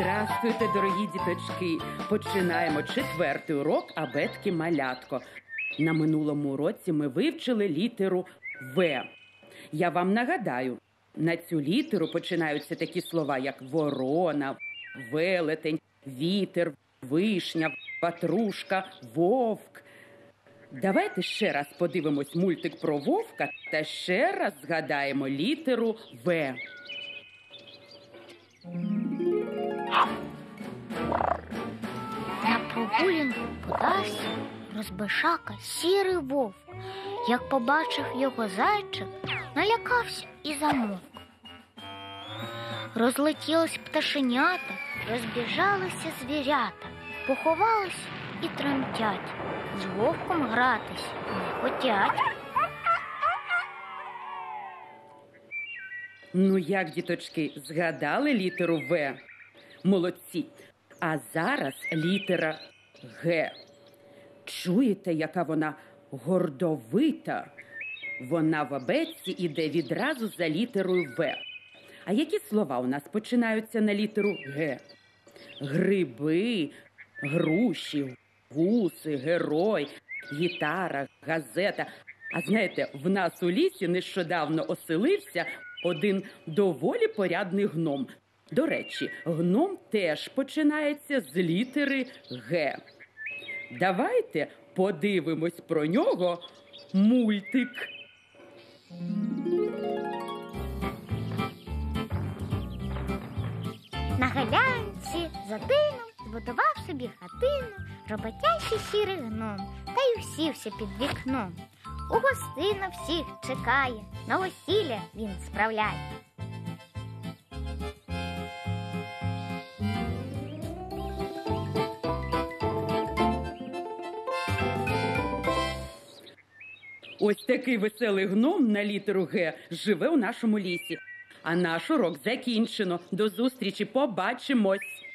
Здрастуйте, дорогі діточки! Починаємо четвертий урок абетки малятко. На минулому уроці ми вивчили літеру В. Я вам нагадаю, на цю літеру починаються такі слова, як ворона, велетень, вітер, вишня, патрушка, вовк. Давайте ще раз подивимось мультик про вовка та ще раз згадаємо літеру В. прогулянку подався розбишака сірий вовк. Як побачив його зайчик, налякався і замовк. Розлетілись пташенята, розбіжалися звірята, поховались і тремтять, з вовком гратись не хотять. Ну як, діточки, згадали літеру В? Молодці. А зараз літера Г. Чуєте, яка вона гордовита? Вона в абетці іде відразу за літерою В. А які слова у нас починаються на літеру Г? Гриби, груші, гуси, герой, гітара, газета. А знаєте, в нас у лісі нещодавно оселився один доволі порядний гном. До речі, гном теж починається з літери Г. Давайте подивимось про нього мультик. На галянці за тином збудував собі хатину, роботящий сірий гном, та й усівся під вікном. У гостина всіх чекає, новосілля він справляє. Ось такий веселий гном на літеру Г живе у нашому лісі. А наш урок закінчено. До зустрічі, побачимось.